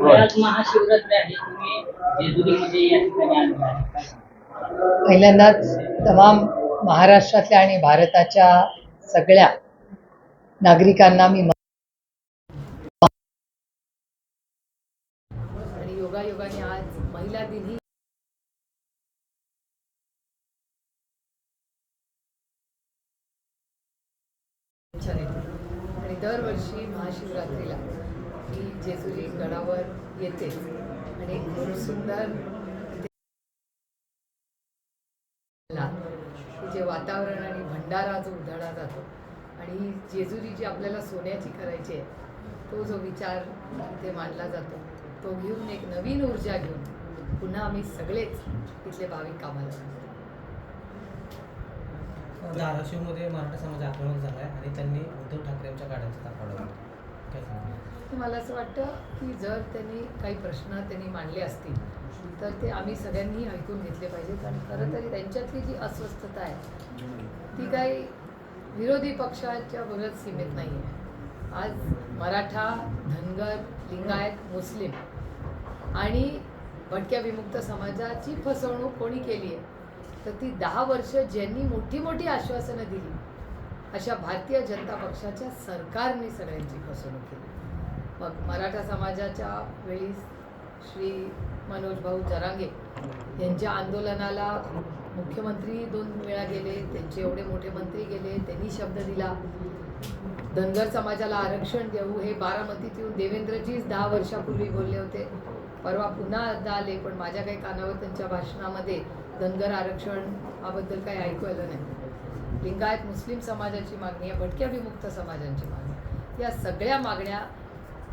आज महाशिवरात्री आहे तुम्ही जेजुरीमध्ये या ठिकाणी आलेला आहे काय सांगाल? पहिल्यांदाच तमाम महाराष्ट्रातल्या आणि भारताच्या सगळ्या नागरिकांना मी आणि योगायोगाने आज महिला दिनही. आणि दरवर्षी महाशिवरात्रीला ती जेजुरी गडावर येते आणि खूप सुंदर इथे जे वातावरण आणि भंडारा जो उधळला जातो आणि जेजुरी जी आपल्याला सोन्याची करायची आहे तो जो विचार इथे मांडला जातो तो घेऊन एक नवीन ऊर्जा घेऊन पुन्हा आम्ही सगळेच तिथले भाविक कामाला लागतो. धाराशिवमध्ये मराठा समाज आक्रमक झाला आहे आणि त्यांनी उद्धव ठाकरे मला असं वाटतं की जर त्यांनी काही प्रश्न त्यांनी मांडले असतील तर ते आम्ही सगळ्यांनी ऐकून घेतले पाहिजेत आणि खरं तरी त्यांच्यातली जी अस्वस्थता आहे ती काही विरोधी पक्षाच्या बरोबर सीमित नाही आहे आज मराठा धनगर लिंगायत मुस्लिम आणि भटक्या विमुक्त समाजाची फसवणूक कोणी केली आहे तर ती दहा वर्ष ज्यांनी मोठी मोठी आश्वासनं दिली अशा भारतीय जनता पक्षाच्या सरकारने सगळ्यांची फसवणूक केली. मग मराठा समाजाच्या वेळी श्री मनोज भाऊ जरांगे यांच्या आंदोलनाला मुख्यमंत्री दोन वेळा गेले त्यांचे एवढे मोठे मंत्री गेले त्यांनी शब्द दिला. धनगर समाजाला आरक्षण देऊ हे बारामतीत येऊन देवेंद्रजीच दहा वर्षापूर्वी बोलले होते. परवा पुन्हा एकदा आले पण माझ्या काही कानावर त्यांच्या भाषणामध्ये धनगर आरक्षणाबद्दल काही ऐकू आलं नाही. लिंगायत मुस्लिम समाजाची मागणी आहे भटक्या विमुक्त समाजांची मागणी या सगळ्या मागण्या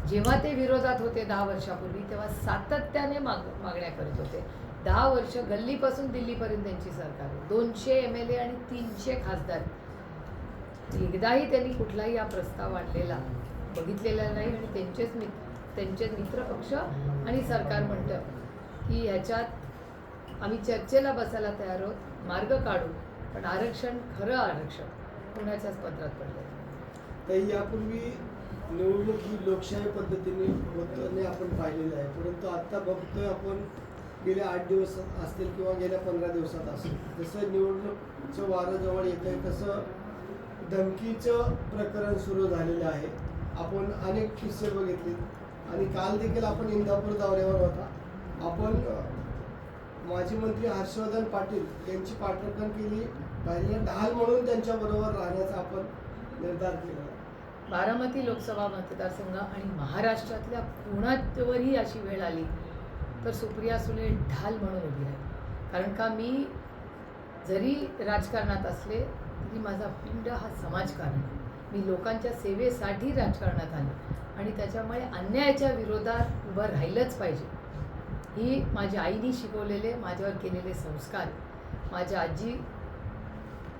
जेव्हा ते विरोधात होते दहा वर्षापूर्वी तेव्हा सातत्याने माग मागण्या करत होते. दहा वर्ष गल्लीपासून दिल्लीपर्यंत त्यांची सरकार आहे दोनशे एम एल ए आणि तीनशे खासदार. एकदाही त्यांनी कुठलाही हा प्रस्ताव आणलेला बघितलेला नाही आणि त्यांचेच मित्र त्यांचे मित्रपक्ष आणि सरकार म्हणतं की ह्याच्यात आम्ही चर्चेला बसायला तयार आहोत मार्ग काढू. पण आरक्षण खरं आरक्षण पुण्याच्याच पत्रात पडलं तर यापूर्वी निवडणूक ही लोकशाही पद्धतीने होताना आपण पाहिलेलं आहे. परंतु आत्ता बघतोय आपण गेले आठ दिवस असतील किंवा गेल्या पंधरा दिवसात असेल जसं निवडणूकचं वारं जवळ येत आहे तसं धमकीचं प्रकरण सुरू झालेलं आहे. आपण अनेक किस्से बघितले आणि काल देखील आपण इंदापूर दौऱ्यावर होता. आपण माजी मंत्री हर्षवर्धन पाटील यांची पाठराखण केली. पाहिजे ढाल म्हणून त्यांच्याबरोबर राहण्याचा आपण निर्धार केला. बारामती लोकसभा मतदारसंघ आणि महाराष्ट्रातल्या कोणावरही अशी वेळ आली तर सुप्रिया सुले ढाल म्हणून उभी राहील कारण का मी जरी राजकारणात असले तरी माझा पिंड हा समाजकारण मी लोकांच्या सेवेसाठी राजकारणात आले आणि त्याच्यामुळे अन्यायाच्या विरोधात उभं राहिलंच पाहिजे. ही माझ्या आईने शिकवलेले माझ्यावर केलेले संस्कार. माझ्या आजी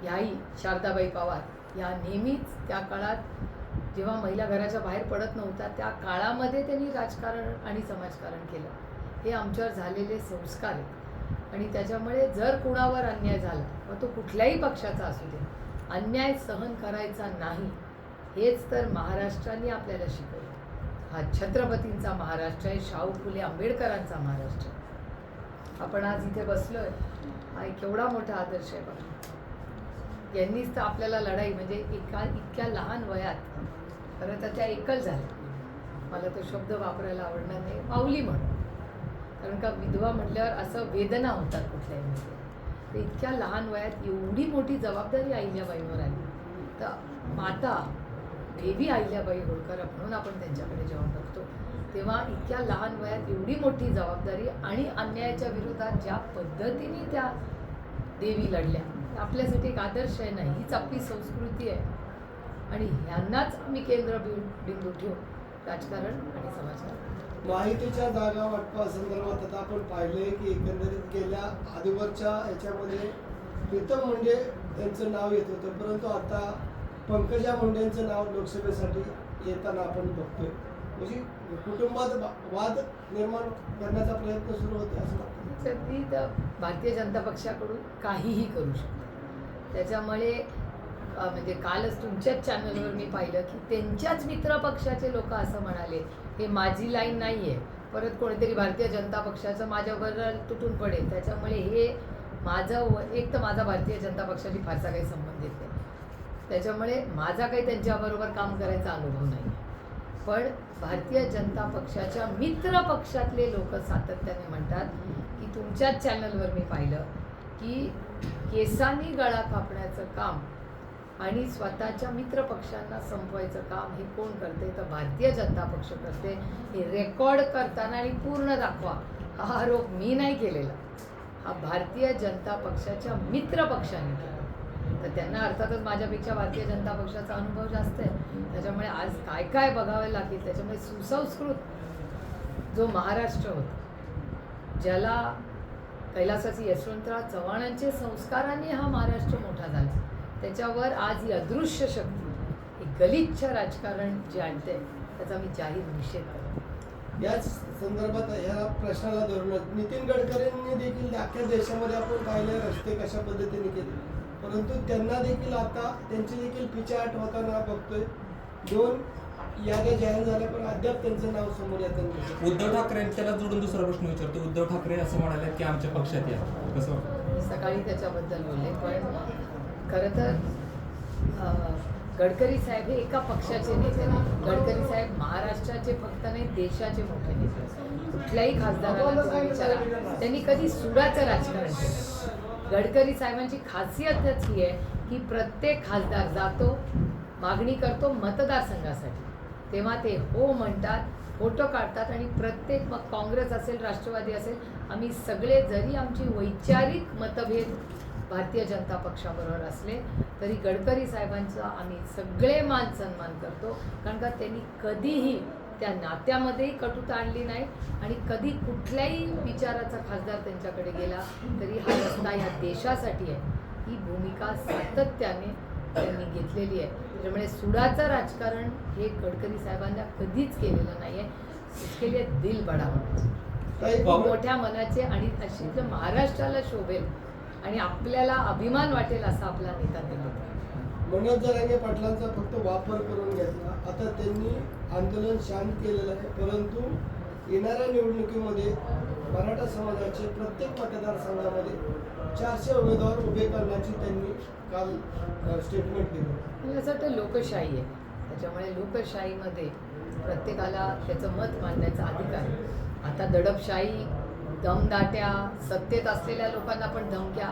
याई शारदाबाई पवार या नेहमीच त्या काळात जेव्हा महिला घराच्या बाहेर पडत नव्हत्या त्या काळामध्ये त्यांनी राजकारण आणि समाजकारण केलं. हे आमच्यावर झालेले संस्कार आहेत. आणि त्याच्यामुळे जर कुणावर अन्याय झाला मग तो कुठल्याही पक्षाचा असू दे अन्याय सहन करायचा नाही हेच तर महाराष्ट्राने आपल्याला शिकवलं. हा छत्रपतींचा महाराष्ट्र आहे शाहू फुले आंबेडकरांचा महाराष्ट्र आपण आज इथे बसलोय. हा एक केवढा मोठा आदर्श आहे बघा. यांनीच तर आपल्याला लढाई म्हणजे एका इतक्या लहान वयात खरं तर त्या एकल झाल्या. मला तो शब्द वापरायला आवडणार नाही. माऊली म्हणून. कारण का विधवा म्हटल्यावर असं वेदना होतात कुठल्याही म्हणजे तर इतक्या लहान वयात एवढी मोठी जबाबदारी अहिल्याबाईंवर आली. तर माता देवी अहिल्याबाई होळकर म्हणून आपण त्यांच्याकडे जेव्हा बघतो. तेव्हा इतक्या लहान वयात एवढी मोठी जबाबदारी आणि अन्यायाच्या विरोधात ज्या पद्धतीने त्या देवी लढल्या आपल्यासाठी एक आदर्श आहे ना हीच आपली संस्कृती आहे. आणि ह्यांनाच आम्ही केंद्र बिंदू ठेवू राजकारण आणि समाजकारण माहितीच्या जागा वाटपासंदर्भात आता आपण पाहिले की एकंदरीत गेल्या आधीवरच्या याच्यामध्ये प्रीतम म्हणजे त्यांचं नाव येत होतं परंतु आता पंकजा मुंडेंचं नाव लोकसभेसाठी येताना आपण बघतोय. म्हणजे कुटुंबात वाद निर्माण करण्याचा प्रयत्न सुरू होते असं वाटतं. तर भारतीय जनता पक्षाकडून काहीही करू शकतो त्याच्यामुळे म्हणजे कालच तुमच्याच चॅनलवर मी पाहिलं की त्यांच्याच मित्र पक्षाचे लोक असं म्हणाले हे माझी लाईन नाही आहे परत कोणीतरी भारतीय जनता पक्षाचं माझ्याबरोबर तुटून पडेल. त्याच्यामुळे हे माझं व- एक तर माझा भारतीय जनता पक्षाशी फारसा काही संबंध येत नाही. त्याच्यामुळे माझा काही त्यांच्याबरोबर काम करायचा अनुभव नाही. पण भारतीय जनता पक्षाच्या मित्र पक्षातले लोक सातत्याने म्हणतात की तुमच्याच चॅनलवर मी पाहिलं की केसांनी गळा कापण्याचं काम आणि स्वतःच्या मित्र पक्षांना संपवायचं काम हे कोण करते? तर भारतीय जनता पक्ष करते. हे रेकॉर्ड करताना आणि पूर्ण दाखवा. हा आरोप मी नाही केलेला. हा भारतीय जनता पक्षाच्या मित्र पक्षाने केला. तर त्यांना अर्थातच माझ्यापेक्षा भारतीय जनता पक्षाचा अनुभव जास्त आहे. त्याच्यामुळे आज काय काय बघावे लागेल त्याच्यामुळे सुसंस्कृत जो महाराष्ट्र होता ज्याला कैलासाची यशवंतराव चव्हाणांचे संस्कारांनी हा महाराष्ट्र मोठा झाला. त्याच्यावर आज ही अदृश्य शक्ती ही गलिच्छ राजकारण जे आणते त्याचा मी जाहीर निषेध करतो. याच संदर्भात ह्या प्रश्नाला धरूनच नितीन गडकरींनी देखील अख्ख्या देशामध्ये आपण पाहिले रस्ते कशा पद्धतीने केले? परंतु त्यांना देखील आता त्यांची देखील पिछाहट होताना बघतोय. दोन याद्या जाहीर झाल्या पण अद्याप त्यांचं नाव समोर नाही. उद्धव ठाकरे त्याला जोडून दुसरा प्रश्न विचारतो. उद्धव ठाकरे असं म्हणाले की आमच्या पक्षात या. कसं? सकाळी त्याच्याबद्दल बोलले पण खरं तर गडकरी साहेब हे एका पक्षाचे नेते नाही गडकरी साहेब महाराष्ट्राचे फक्त नाही देशाचे मोठे नेते. कुठल्याही खासदाराला तुम्ही विचारा. त्यांनी कधी सुडाचं राजकारण केलं गडकरी साहेबांची खासियतच ही आहे की प्रत्येक खासदार जातो मागणी करतो मतदारसंघासाठी. तेव्हा ते हो म्हणतात फोटो काढतात आणि प्रत्येक मग काँग्रेस असेल राष्ट्रवादी असेल आम्ही सगळे जरी आमची वैचारिक मतभेद भारतीय जनता पक्षाबरोबर असले तरी गडकरी साहेबांचा आम्ही सगळे मान सन्मान करतो. कारण का त्यांनी कधीही त्या नात्यामध्येही कटुता आणली नाही आणि कधी कुठल्याही विचाराचा खासदार त्यांच्याकडे गेला तरी हा रस्ता ह्या देशासाठी आहे. ही भूमिका सातत्याने त्यांनी घेतलेली आहे. त्याच्यामुळे सुडाचं राजकारण हे गडकरी साहेबांना कधीच केलेलं नाही आहे इसके लिए दिल बडा मोठ्या मनाचे आणि अशी जर महाराष्ट्राला शोभेल आणि आपल्याला अभिमान वाटेल असा आपला नेता दिला मनोज जरांगे पाटलांचा फक्त वापर करून घेतला. आता त्यांनी आंदोलन शांत केलेलं आहे. परंतु येणाऱ्या निवडणुकीमध्ये मराठा समाजाचे प्रत्येक मतदारसंघामध्ये चारशे उमेदवार उभे करण्याची त्यांनी काल स्टेटमेंट दिली. मला असं वाटतं लोकशाही आहे. त्याच्यामुळे लोकशाहीमध्ये प्रत्येकाला त्याचं मत मांडण्याचा अधिकार आहे. आता दडपशाही दमदाट्या सत्तेत असलेल्या लोकांना पण धमक्या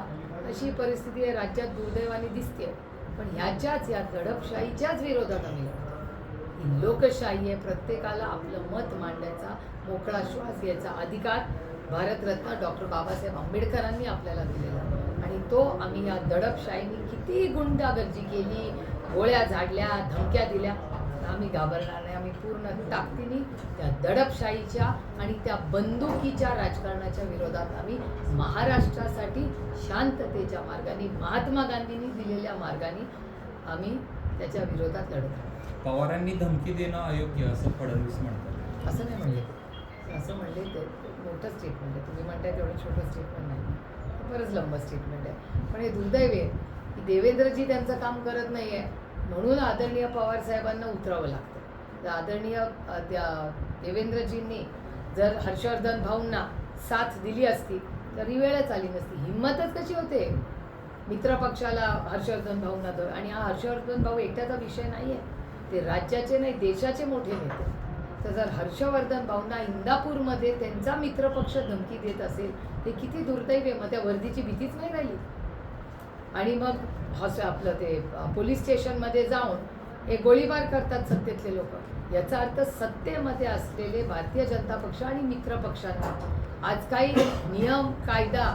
अशी परिस्थिती आहे राज्यात दुर्दैवाने दिसते पण ह्याच्याच या दडपशाहीच्याच विरोधात आम्ही लढतो. ही लोकशाही आहे प्रत्येकाला आपलं मत मांडण्याचा मोकळा श्वास घ्यायचा अधिकार भारतरत्न डॉक्टर बाबासाहेब आंबेडकरांनी आपल्याला दिलेला आणि तो आम्ही या दडपशाहीने किती गुंडागर्जी केली गोळ्या झाडल्या धमक्या दिल्या आम्ही घाबरणार नाही. आम्ही पूर्ण ताकदीने त्या दडपशाहीच्या आणि त्या बंदुकीच्या राजकारणाच्या विरोधात आम्ही महाराष्ट्रासाठी शांततेच्या मार्गाने महात्मा गांधींनी दिलेल्या मार्गाने आम्ही त्याच्या विरोधात लढत पवारांनी धमकी देणं अयोग्य असं फडणवीस म्हणतात. असं नाही म्हणले असं म्हणले ते. मोठं स्टेटमेंट आहे. तुम्ही म्हणताय तेवढं छोटं स्टेटमेंट नाही. बरंच लंब स्टेटमेंट आहे. पण हे दुर्दैव आहे. की देवेंद्रजी त्यांचं काम करत नाही आहे म्हणून आदरणीय पवार साहेबांना उतरावं लागतं. तर आदरणीय त्या देवेंद्रजींनी जर हर्षवर्धन भाऊंना साथ दिली असती तर ही वेळच आली नसती. हिंमतच कशी होते? मित्रपक्षाला हर्षवर्धन भाऊंना धर आणि हा हर्षवर्धन भाऊ एकट्याचा विषय नाही आहे ते राज्याचे नाही देशाचे मोठे नेते. तर जर हर्षवर्धन भाऊंना इंदापूरमध्ये त्यांचा मित्रपक्ष धमकी देत असेल ते किती दुर्दैव आहे? मग त्या वर्दीची भीतीच नाही राहिली. आणि मग हॉस आपलं ते पोलीस स्टेशनमध्ये जाऊन हे गोळीबार करतात सत्तेतले लोक. याचा अर्थ सत्तेमध्ये असलेले भारतीय जनता पक्ष आणि मित्र पक्षांना आज काही नियम कायदा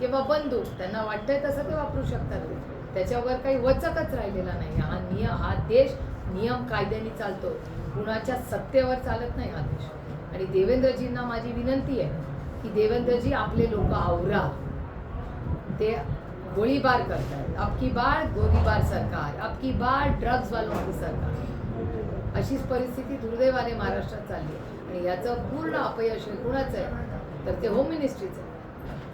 किंवा बंदूक त्यांना वाटतंय तसं ते वापरू शकतात. त्याच्यावर काही वचकच राहिलेला नाही. हा नियम हा देश नियम कायद्याने चालतो. कुणाच्या सत्तेवर चालत नाही हा देश. आणि देवेंद्रजींना माझी विनंती आहे की देवेंद्रजी आपले लोक आवरा. ते गोळीबार अब अबकी बार गोलीबार सरकार अबकी बार ड्रग्ज वालों की सरकार. अशीच परिस्थिती दुर्दैवाने महाराष्ट्रात चालली आहे. आणि याचं पूर्ण अपयश हे कुणाचं आहे? तर ते होम मिनिस्ट्रीचं आहे.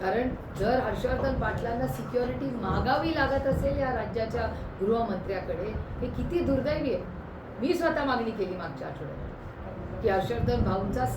कारण जर हर्षवर्धन पाटलांना सिक्युरिटी मागावी लागत असेल या राज्याच्या गृहमंत्र्याकडे हे किती दुर्दैवी आहे. मी स्वतः मागणी केली मागच्या आठवड्यात. की हर्षवर्धन भाऊंचा